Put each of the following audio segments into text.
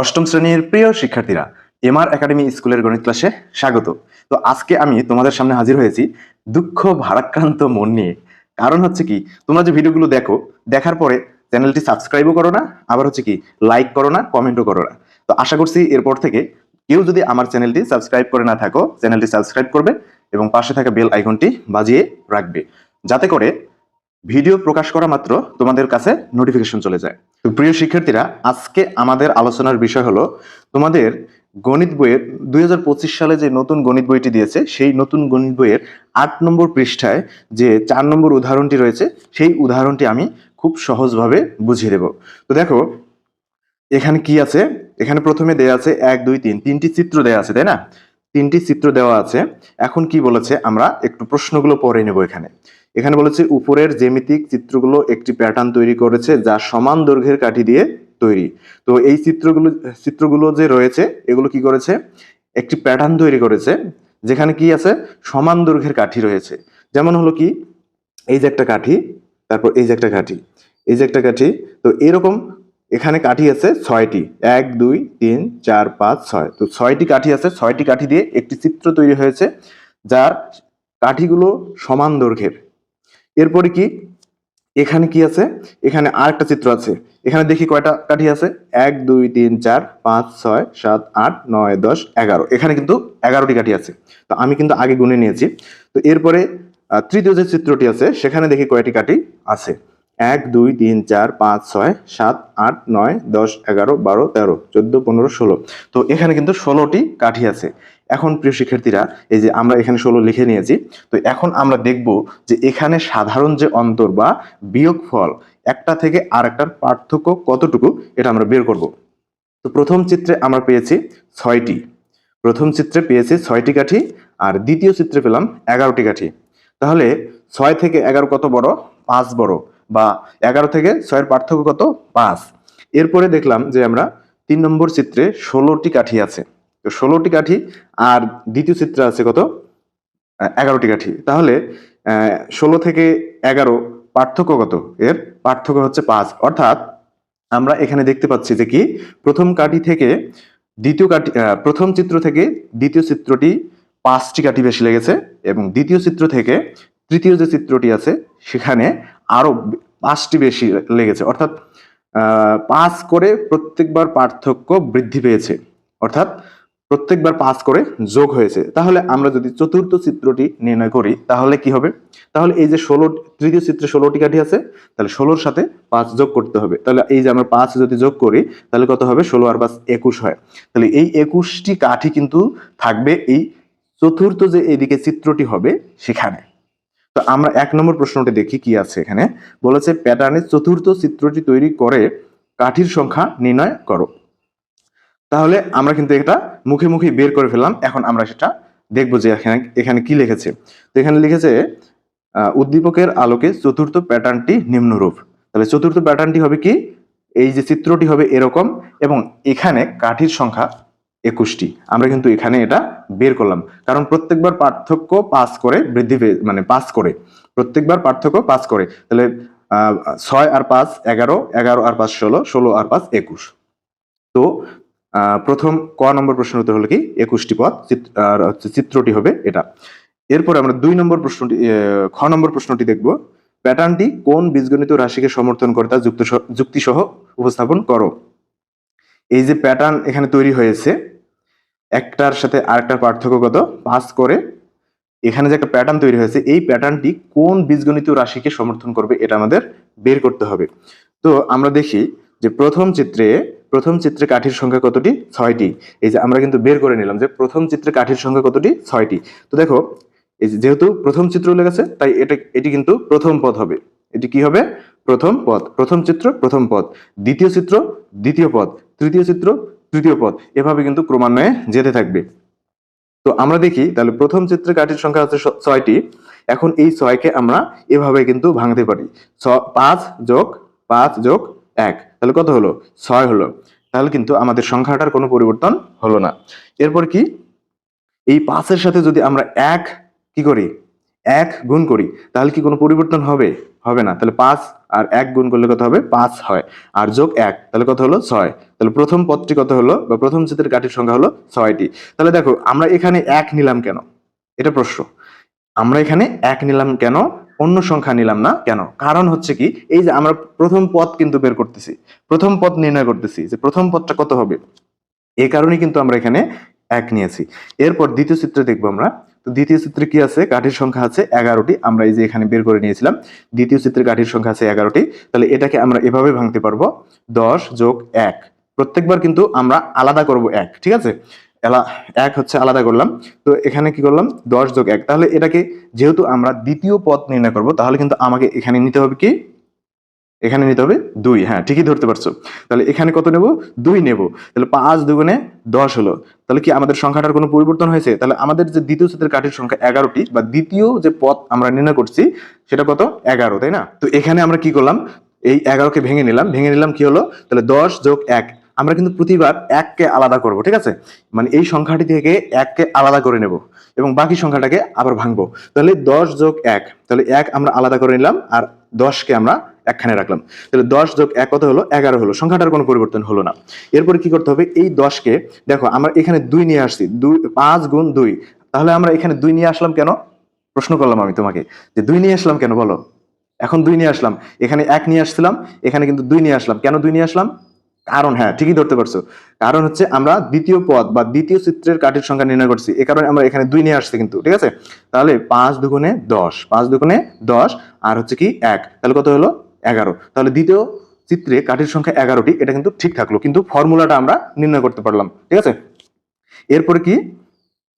অষ্টম শ্রেণির প্রিয় শিক্ষার্থীরা, এমআর একাডেমি স্কুলের গণিত ক্লাসে স্বাগত। তো আজকে আমি তোমাদের সামনে হাজির হয়েছি দুঃখ ভারাক্রান্ত মন নিয়ে। কারণ হচ্ছে কি, তোমরা যে ভিডিওগুলো দেখো, দেখার পরে চ্যানেলটি সাবস্ক্রাইবও করো না, আবার হচ্ছে কি লাইক করো না কমেন্টও করো না। তো আশা করছি এরপর থেকে কেউ যদি আমার চ্যানেলটি সাবস্ক্রাইব করে না থাকো, চ্যানেলটি সাবস্ক্রাইব করবে এবং পাশে থাকা বেল আইকনটি বাজিয়ে রাখবে। যাতে করে ভিডিও প্রকাশ করা মাত্র তোমাদের কাছে নোটিফিকেশন চলে যায়। তো প্রিয় শিক্ষার্থীরা, আজকে আমাদের আলোচনার বিষয় হলো তোমাদের গণিত বইয়ের দুই হাজার পঁচিশ সালে যে নতুন গণিত বইটি দিয়েছে, সেই নতুন গণিত বইয়ের আট নম্বর পৃষ্ঠায় যে চার নম্বর উদাহরণটি রয়েছে, সেই উদাহরণটি আমি খুব সহজভাবে বুঝিয়ে দেব। তো দেখো, এখানে কি আছে? এখানে প্রথমে দেয়া আছে এক, দুই, তিন, তিনটি চিত্র দেয়া আছে, তাই না? তিনটি চিত্র দেওয়া আছে। এখন কি বলেছে? আমরা একটু প্রশ্নগুলো পরে নেব এখানে। এখানে বলেছে উপরের জ্যামিতিক চিত্রগুলো একটি প্যাটার্ন তৈরি করেছে যা সমান দৈর্ঘ্যের কাঠি দিয়ে তৈরি। তো এই চিত্রগুলো চিত্রগুলো যে রয়েছে, এগুলো কি করেছে? একটি প্যাটার্ন তৈরি করেছে, যেখানে কি আছে? সমান দৈর্ঘ্যের কাঠি রয়েছে। যেমন হলো কি? এই যে একটা কাঠি, তারপর এই যে একটা কাঠি, এই যে একটা কাঠি, তো এরকম এখানে কাঠি আছে ছয়টি, এক, দুই, তিন, চার, পাঁচ, ছয়। তো ছয়টি কাঠি আছে, ছয়টি কাঠি দিয়ে একটি চিত্র তৈরি হয়েছে, যার কাঠিগুলো সমান দৈর্ঘ্যের। এরপরে কি? এখানে কি আছে? এখানে আরেকটা চিত্র আছে। এখানে দেখি কয়টা কাঠি আছে? এক, দুই, তিন, চার, পাঁচ, ছয়, সাত, আট, নয়, দশ, এগারো। এখানে কিন্তু এগারোটি কাঠি আছে। তো আমি কিন্তু আগে গুনে নিয়েছি। তো এরপরে তৃতীয় যে চিত্রটি আছে, সেখানে দেখি কয়টি কাঠি আছে। এক, দুই, তিন, চার, পাঁচ, ছয়, সাত, আট, নয়, দশ, এগারো, বারো, তেরো, চোদ্দ, পনেরো, ষোলো। তো এখানে কিন্তু ষোলোটি কাঠি আছে। এখন প্রিয় শিক্ষার্থীরা, এই যে আমরা এখানে ষোলো লিখে নিয়েছি, তো এখন আমরা দেখব যে এখানে সাধারণ যে অন্তর বা বিয়োগ ফল একটা থেকে আর একটার পার্থক্য কতটুকু, এটা আমরা বের করব। তো প্রথম চিত্রে আমরা পেয়েছি ছয়টি। প্রথম চিত্রে পেয়েছি ছয়টি কাঠি, আর দ্বিতীয় চিত্রে পেলাম এগারোটি কাঠি। তাহলে ছয় থেকে এগারো কত বড়? পাঁচ বড়। বা এগারো থেকে ছয়ের পার্থক্য কত? পাঁচ। এরপরে দেখলাম যে আমরা তিন নম্বর চিত্রে ষোলোটি কাঠি আছে। তো ষোলোটি কাঠি আর দ্বিতীয় চিত্রে আছে কত? এগারোটি কাঠি। তাহলে ষোলো থেকে এগারো পার্থক্য কত? এর পার্থক্য হচ্ছে পাঁচ। অর্থাৎ, আমরা এখানে দেখতে পাচ্ছি যে কি? প্রথম কাঠি থেকে দ্বিতীয় কাঠি প্রথম চিত্র থেকে দ্বিতীয় চিত্রটি পাঁচটি কাঠি বেশি লেগেছে এবং দ্বিতীয় চিত্র থেকে তৃতীয় যে চিত্রটি আছে, সেখানে আরও পাঁচটি বেশি লেগেছে। অর্থাৎ পাঁচ করে প্রত্যেকবার পার্থক্য বৃদ্ধি পেয়েছে। অর্থাৎ প্রত্যেকবার পাঁচ করে যোগ হয়েছে। তাহলে আমরা যদি চতুর্থ চিত্রটি নির্ণয় করি, তাহলে কি হবে? তাহলে এই যে ষোলো, তৃতীয় চিত্রে ষোলোটি কাঠি আছে, তাহলে ষোলোর সাথে পাঁচ যোগ করতে হবে। তাহলে এই যে আমরা পাঁচ যদি যোগ করি, তাহলে কত হবে? ষোলো আর পাঁচ একুশ হয়। তাহলে এই একুশটি কাঠি কিন্তু থাকবে এই চতুর্থ যে এইদিকে চিত্রটি হবে, সেখানে। তো আমরা এক নম্বর প্রশ্নটি দেখি কি আছে এখানে। বলেছে প্যাটার্নের চতুর্থ চিত্রটি তৈরি করে কাঠির সংখ্যা নির্ণয় করো। তাহলে আমরা কিন্তু এটা মুখে মুখে বের করে ফেললাম। এখন আমরা সেটা দেখব যে এখানে এখানে কি লিখেছে। তো এখানে লিখেছে উদ্দীপকের আলোকে চতুর্থ প্যাটার্নটি নিম্নরূপ। তাহলে চতুর্থ প্যাটার্নটি হবে কি? এই যে চিত্রটি হবে এরকম এবং এখানে কাঠির সংখ্যা একুশটি। আমরা কিন্তু এখানে এটা বের করলাম। কারণ প্রত্যেকবার পার্থক্য পাস করে বৃদ্ধি মানে পাস করে। প্রত্যেকবার পার্থক্য পাস করে। তাহলে ছয় আর পাঁচ এগারো এগারো আর পাঁচ ষোলো ষোলো আর পাঁচ একুশ। তো প্রথম ক নম্বর প্রশ্ন উত্তর হলো কি? একুশটি পদ। আর হচ্ছে চিত্রটি হবে এটা। এরপর আমরা দুই নম্বর প্রশ্নটি খ নম্বর প্রশ্নটি দেখব। প্যাটার্নটি কোন বীজগণিত রাশিকে সমর্থন করে তা যুক্ত যুক্তি সহ উপস্থাপন করো। এই যে প্যাটার্ন এখানে তৈরি হয়েছে, একটার সাথে আরেকটার পার্থক্য কত? পাস করে। এখানে যে একটা প্যাটার্ন তৈরি হয়েছে, এই প্যাটার্নটি কোন বীজগণিত রাশিকে সমর্থন করবে এটা আমাদের বের করতে হবে। তো আমরা দেখি যে প্রথম চিত্রে প্রথম চিত্রে কাঠির সংখ্যা কতটি? ছয়টি। এই যে আমরা কিন্তু বের করে নিলাম যে প্রথম চিত্রে কাঠির সংখ্যা কতটি? ছয়টি। তো দেখো, এই যেহেতু প্রথম চিত্র লেগেছে তাই এটা, এটি কিন্তু প্রথম পদ হবে। এটি কি হবে? প্রথম পদ। প্রথম চিত্র, প্রথম পদ। দ্বিতীয় চিত্র, দ্বিতীয় পদ। তৃতীয় চিত্র, তৃতীয় পদ। এভাবে কিন্তু ক্রমান্বয়ে যেতে থাকবে। তো আমরা দেখি, তাহলে প্রথম চিত্রে কাঠির সংখ্যা হচ্ছে ছ- ছয়টি। এখন এই ছয়কে আমরা এভাবে কিন্তু ভাঙতে পারি। ছ- পাঁচ যোগ পাঁচ যোগ এক। তাহলে কত হলো? ছয় হলো। তাহলে কিন্তু আমাদের সংখ্যাটার কোনো পরিবর্তন হলো না। এরপর কি? এই পাঁচের সাথে যদি আমরা এক কি করি? এক গুণ করি, তাহলে কি কোনো পরিবর্তন হবে? হবে না। তাহলে পাঁচ আর এক গুণ করলে কত হবে? পাঁচ হয়। আর যোগ এক, তাহলে কত হলো? ছয়। তাহলে প্রথম পদটি কত হলো? বা প্রথম চিত্রের কাঠির সংখ্যা হলো ছয়টি। তাহলে দেখো, আমরা এখানে এক নিলাম কেন? এটা প্রশ্ন। আমরা এখানে এক নিলাম কেন? অন্য সংখ্যা নিলাম না। কেন? কারণ হচ্ছে কি, এই যে আমরা প্রথম পদ কিন্তু বের করতেছি। প্রথম পদ নির্ণয় করতেছি যে প্রথম পদটা কত হবে? এই কারণে কিন্তু আমরা এখানে এক নিয়েছি। এরপর দ্বিতীয় চিত্রে দেখব আমরা। তো দ্বিতীয় চিত্রে কি আছে? কাঠির সংখ্যা আছে এগারোটি। আমরা এই যে এখানে বের করে নিয়েছিলাম, দ্বিতীয় চিত্রে কাঠির সংখ্যা আছে এগারোটি। তাহলে এটাকে আমরা এভাবে ভাঙতে পারব। দশ যোগ এক। প্রত্যেকবার কিন্তু আমরা আলাদা করব এক, ঠিক আছে? এক হচ্ছে আলাদা করলাম। তো এখানে কি করলাম? দশ যোগ এক। তাহলে এটাকে যেহেতু আমরা দ্বিতীয় পদ নির্ণয় করব, তাহলে কিন্তু আমাকে এখানে নিতে হবে কি? এখানে নিতে হবে দুই। হ্যাঁ ঠিকই ধরতে পারছ। তাহলে এখানে কত নেব? দুই নেব। তাহলে পাঁচ দুগুণে দশ হলো। তাহলে কি আমাদের সংখ্যাটার কোনো পরিবর্তন হয়েছে? তাহলে আমাদের যে দ্বিতীয় চিত্রের কাঠের সংখ্যা এগারোটি বা দ্বিতীয় যে পথ আমরা নির্ণয় করছি, সেটা কত? এগারো, তাই না? তো এখানে আমরা কি করলাম? এই এগারোকে ভেঙে নিলাম। ভেঙে নিলাম কি হলো? তাহলে দশ যোগ এক। আমরা কিন্তু প্রতিবার এককে আলাদা করব, ঠিক আছে? মানে এই সংখ্যাটি থেকে এককে আলাদা করে নেব এবং বাকি সংখ্যাটাকে আবার ভাঙবো। তাহলে দশ যোগ এক, তাহলে এক আমরা আলাদা করে নিলাম আর দশকে আমরা একখানে রাখলাম। তাহলে দশ যোগ এক কত হলো? এগারো হলো। সংখ্যাটার কোনো পরিবর্তন হলো না। এরপরে কি করতে হবে? এই দশকে, দেখো আমরা এখানে দুই নিয়ে আসছি, দুই, পাঁচ গুণ দুই। তাহলে আমরা এখানে দুই নিয়ে আসলাম কেন? প্রশ্ন করলাম আমি তোমাকে, যে দুই নিয়ে আসলাম কেন বলো? এখন দুই নিয়ে আসলাম। এখানে এক নিয়ে আসছিলাম, এখানে কিন্তু দুই নিয়ে আসলাম। কেন দুই নিয়ে আসলাম? কারণ হ্যাঁ ঠিকই ধরতে পারছ। কারণ হচ্ছে আমরা দ্বিতীয় পদ বা দ্বিতীয় চিত্রের কাঠের সংখ্যা নির্ণয় করছি। এ কারণে আমরা এখানে দুই নিয়ে আসছি কিন্তু, ঠিক আছে? তাহলে পাঁচ দুগুণে দশ, পাঁচ দুগুণে দশ, আর হচ্ছে কি এক। তাহলে কত হলো? এগারো। তাহলে দ্বিতীয় চিত্রে কাঠের সংখ্যা এগারোটি, এটা কিন্তু ঠিক থাকল, কিন্তু ফর্মুলাটা আমরা নির্ণয় করতে পারলাম, ঠিক আছে? এরপরে কি?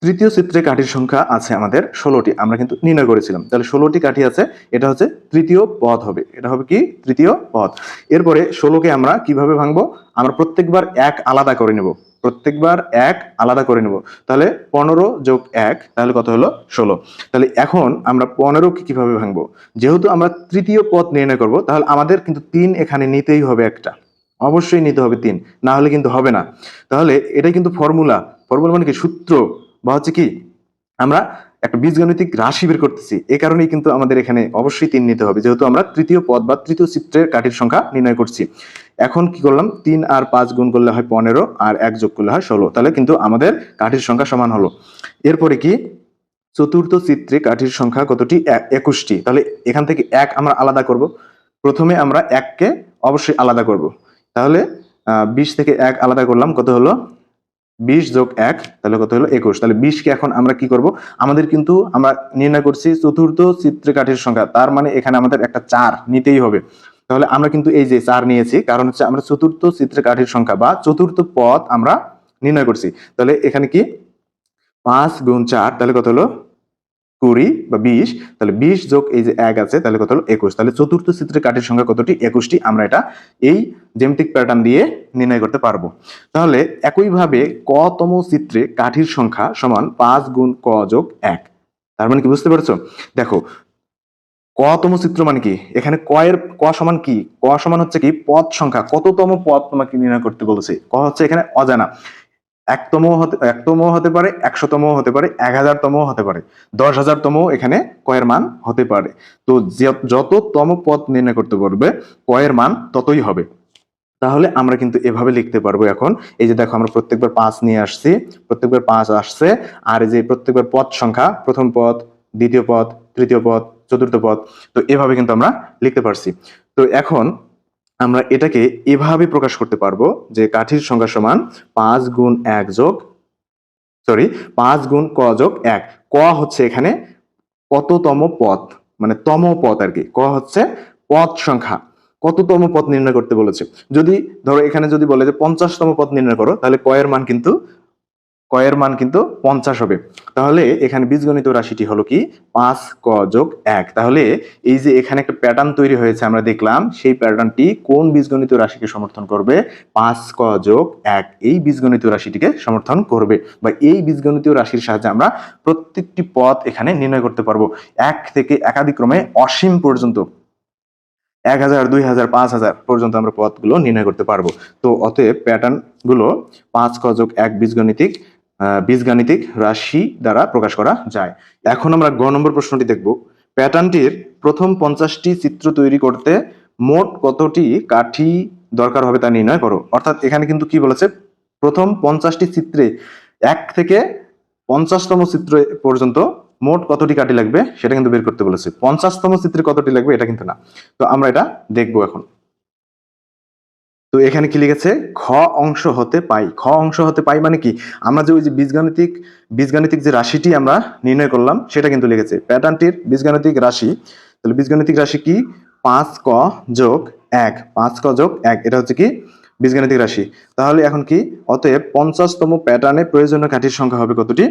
তৃতীয় চিত্রে কাঠির সংখ্যা আছে আমাদের ষোলোটি। আমরা কিন্তু নির্ণয় করেছিলাম। তাহলে ষোলোটি কাঠি আছে, এটা হচ্ছে তৃতীয় পদ হবে। এটা হবে কি? তৃতীয় পদ। এরপরে ষোলোকে আমরা কীভাবে ভাঙবো? আমরা প্রত্যেকবার এক আলাদা করে নেব। প্রত্যেকবার এক আলাদা করে নেব। তাহলে পনেরো যোগ এক, তাহলে কত হলো? ষোলো। তাহলে এখন আমরা পনেরোকে কীভাবে ভাঙবো? যেহেতু আমরা তৃতীয় পদ নির্ণয় করব, তাহলে আমাদের কিন্তু তিন এখানে নিতেই হবে একটা। অবশ্যই নিতে হবে তিন, না হলে কিন্তু হবে না। তাহলে এটা কিন্তু ফর্মুলা ফর্মুলা মানে কি? সূত্র। বা হচ্ছে কি, আমরা একটা বীজগণিতিক রাশি বের করতেছি। এ কারণেই কিন্তু আমাদের এখানে অবশ্যই তিন নিতে হবে। যেহেতু আমরা তৃতীয় পদ বা তৃতীয় চিত্রের কাঠির সংখ্যা নির্ণয় করছি। এখন কি করলাম? তিন আর পাঁচ গুণ করলে হয় পনেরো আর এক যোগ করলে হয় ষোলো। তাহলে কিন্তু আমাদের কাঠির সংখ্যা সমান হলো। এরপরে কি? চতুর্থ চিত্রে কাঠির সংখ্যা কতটি? একুশটি। তাহলে এখান থেকে এক আমরা আলাদা করব। প্রথমে আমরা এককে অবশ্যই আলাদা করব। তাহলে বিশ থেকে এক আলাদা করলাম, কত হলো? বিশ যোগ এক, তাহলে কত হলো? একুশ। তাহলে বিশকে এখন আমরা কি করব? আমাদের কিন্তু আমরা নির্ণয় করছি চতুর্থ চিত্রে কাঠির সংখ্যা। তার মানে এখানে আমাদের একটা চার নিতেই হবে। তাহলে আমরা কিন্তু এই যে চার নিয়েছি, কারণ হচ্ছে আমরা চতুর্থ চিত্রে কাঠির সংখ্যা বা চতুর্থ পথ আমরা নির্ণয় করছি। তাহলে এখানে কি? পাঁচ গুণ চার, তাহলে কত হলো? কুড়ি বা বিশ, তাহলে বিশ যোগ এই যে এক আছে, তাহলে কত হলো একুশ। তাহলে চতুর্থ চিত্রের কাঠির সংখ্যা কতটি? একুশটি। আমরা এটা এই জেমটিক প্যাটার্ন দিয়ে নির্ণয় করতে পারব। তাহলে একইভাবে কতম চিত্রে কাঠির সংখ্যা সমান পাঁচ গুণ ক যোগ এক? তার মানে কি, বুঝতে পারছ? দেখো, কতম চিত্র মানে কি? এখানে ক এর ক সমান কি? ক সমান হচ্ছে কি? পদ সংখ্যা। কততম পদ তোমাকে নির্ণয় করতে বলেছে? ক হচ্ছে এখানে অজানা। একতম হতে একতম হতে পারে একশোতম হতে পারে এক হাজারতম হতে পারে। দশ হাজারতম এখানে কয়ের মান হতে পারে। তো যত তম পথ নির্ণয় করতে পারবে, কয়ের মান ততই হবে। তাহলে আমরা কিন্তু এভাবে লিখতে পারব এখন। এই যে দেখো, আমরা প্রত্যেকবার পাঁচ নিয়ে আসছি, প্রত্যেকবার পাঁচ আসছে, আর এই যে প্রত্যেকবার পদ সংখ্যা, প্রথম পদ, দ্বিতীয় পদ, তৃতীয় পদ, চতুর্থ পদ, তো এভাবে কিন্তু আমরা লিখতে পারছি। তো এখন আমরা এটাকে এভাবে প্রকাশ করতে পারব যে কাঠির সংখ্যা সমান পাঁচ গুণ এক যোগ সরি পাঁচ গুণ ক যোগ এক। ক হচ্ছে এখানে কততম পথ মানে তম পথ আর কি। ক হচ্ছে পথ সংখ্যা। কততম পথ নির্ণয় করতে বলেছে? যদি ধরো এখানে যদি বলে যে পঞ্চাশতম পথ নির্ণয় করো, তাহলে কয়ের মান কিন্তু কয়ের মান কিন্তু পঞ্চাশ হবে। তাহলে এখানে বীজগণিত রাশিটি হলো কি? পাঁচ, ক যোগ এক। তাহলে এই যে এখানে একটা প্যাটার্ন তৈরি হয়েছে, আমরা দেখলাম সেই প্যাটার্নটি কোন বীজগণিত রাশিকে সমর্থন করবে? পাঁচ, ক যোগ এক। এই বীজগণিত রাশিটিকে সমর্থন করবে বা এই বীজগণিত রাশির সাহায্যে আমরা প্রত্যেকটি পথ এখানে নির্ণয় করতে পারব। এক থেকে একাধিক ক্রমে অসীম পর্যন্ত, এক হাজার, দুই হাজার, পাঁচ হাজার পর্যন্ত আমরা পথগুলো নির্ণয় করতে পারব। তো অতএব প্যাটার্নগুলো পাঁচ, ক যোগ এক বীজগণিতিক বীজগাণিতিক রাশি দ্বারা প্রকাশ করা যায়। এখন আমরা গ নম্বর প্রশ্নটি দেখব। প্যাটার্নটির প্রথম পঞ্চাশটি চিত্র তৈরি করতে মোট কতটি কাঠি দরকার হবে তা নির্ণয় করো। অর্থাৎ এখানে কিন্তু কি বলেছে? প্রথম পঞ্চাশটি চিত্রে এক থেকে পঞ্চাশতম চিত্র পর্যন্ত মোট কতটি কাঠি লাগবে? সেটা কিন্তু বের করতে বলেছে। পঞ্চাশতম চিত্রে কতটি লাগবে? এটা কিন্তু না। তো আমরা এটা দেখব এখন। তো এখানে কি লিখেছে? খ অংশ হতে পাই। খ অংশ হতে পাই মানে কি? আমরা যে ওই যে বীজগাণিতিক বীজগাণিতিক যে রাশিটি আমরা নির্ণয় করলাম, সেটা কিন্তু লিখেছে। প্যাটার্নটির বীজগাণিতিক রাশি, তাহলে বীজগাণিতিক রাশি কি? পাঁচ ক যোগ এক। পাঁচ ক যোগ এক। এটা হচ্ছে কি? বীজগাণিতিক রাশি। তাহলে এখন কি? অতএব পঞ্চাশতম প্যাটার্নে প্রয়োজনীয় কাঠির সংখ্যা হবে কতটি?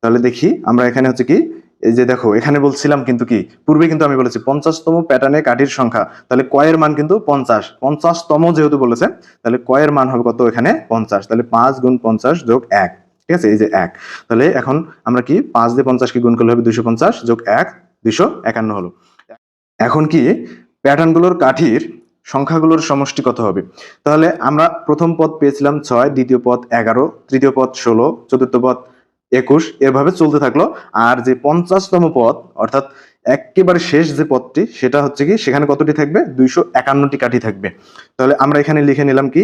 তাহলে দেখি, আমরা এখানে হচ্ছে কি? এই যে দেখো, এখানে বলছিলাম কিন্তু কি, পূর্বে কিন্তু আমি বলেছি পঞ্চাশতম প্যাটার্নে কাঠির সংখ্যা, তাহলে কয়ের মান কিন্তু পঞ্চাশ। পঞ্চাশতম যেহেতু বলেছে, তাহলে কয়ের মান হবে কত এখানে? পঞ্চাশ। তাহলে পাঁচ গুণ পঞ্চাশ যোগ এক। ঠিক আছে? এই যে এক। তাহলে এখন আমরা কি, পাঁচ দিয়ে পঞ্চাশকে গুণ করলে হবে দুইশো পঞ্চাশ যোগ এক, দুইশো একান্ন হলো। এখন কি প্যাটার্নগুলোর কাঠির সংখ্যাগুলোর সমষ্টি কত হবে? তাহলে আমরা প্রথম পদ পেয়েছিলাম ছয়, দ্বিতীয় পদ এগারো, তৃতীয় পদ ষোলো, চতুর্থ পদ একুশ, এভাবে চলতে থাকল। আর যে পঞ্চাশতম পদ, অর্থাৎ একেবারে শেষ যে পদটি, সেটা হচ্ছে কি, সেখানে কতটি থাকবে? দুইশো একান্নটি কাঠি থাকবে। তাহলে আমরা এখানে লিখে নিলাম কি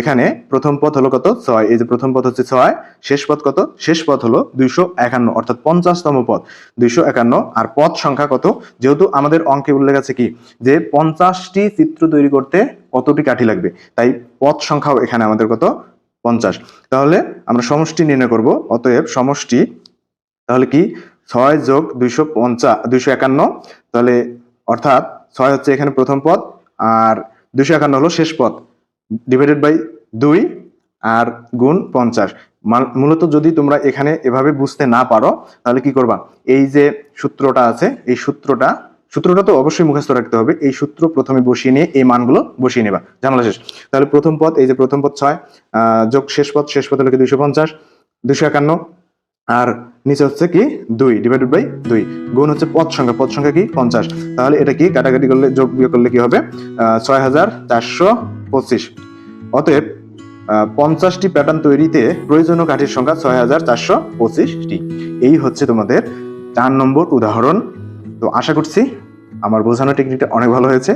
এখানে প্রথম পদ হলো কত? ছয়। এই যে প্রথম পদ হচ্ছে ছয়, শেষ পদ কত? শেষ পদ হলো দুইশো একান্ন, অর্থাৎ পঞ্চাশতম পদ। দুইশো একান্ন, আর পদ সংখ্যা কত? যেহেতু আমাদের অঙ্কে উল্লেখ আছে কি, যে পঞ্চাশটি চিত্র তৈরি করতে কতটি কাঠি লাগবে? তাই পদ সংখ্যাও এখানে আমাদের কত? পঞ্চাশ। তাহলে আমরা সমষ্টি নির্ণয় করব, অতএব সমষ্টি তাহলে কি? ছয় যোগ দুইশো পঞ্চাশ দুইশো একান্ন। তাহলে অর্থাৎ ছয় হচ্ছে এখানে প্রথম পদ, আর দুইশো একান্ন হলো শেষ পদ। ডিভাইডেড বাই দুই আর গুণ পঞ্চাশ। মাল- মূলত যদি তোমরা এখানে এভাবে বুঝতে না পারো, তাহলে কি করবা? এই যে সূত্রটা আছে, এই সূত্রটা সূত্রটা তো অবশ্যই মুখস্থ রাখতে হবে। এই সূত্র প্রথমে বসিয়ে নিয়ে এই মানগুলো বসিয়ে নেবা। জানলা শেষ। তাহলে প্রথম পদ এই যে প্রথম পদ ছয় যোগ শেষ পদ শেষ পদ হলো কি দুইশো পঞ্চাশ, দুইশো একান্ন, আর নিচে হচ্ছে কি দুই ডিভাইডেড বাই দুই। গুণ হচ্ছে পদ সংখ্যা। পদ সংখ্যা কি? পঞ্চাশ। তাহলে এটা কি? কাটাকাটি করলে, যোগ বিয়োগ করলে কি হবে? ছয় হাজার চারশো পঁচিশ। অতএব পঞ্চাশটি প্যাটার্ন তৈরিতে প্রয়োজনীয় কাঠির সংখ্যা ছয় হাজার চারশো পঁচিশটি। এই হচ্ছে তোমাদের চার নম্বর উদাহরণ। তো আশা করছি আমার বোঝানোর টেকনিকটা অনেক ভালো হয়েছে।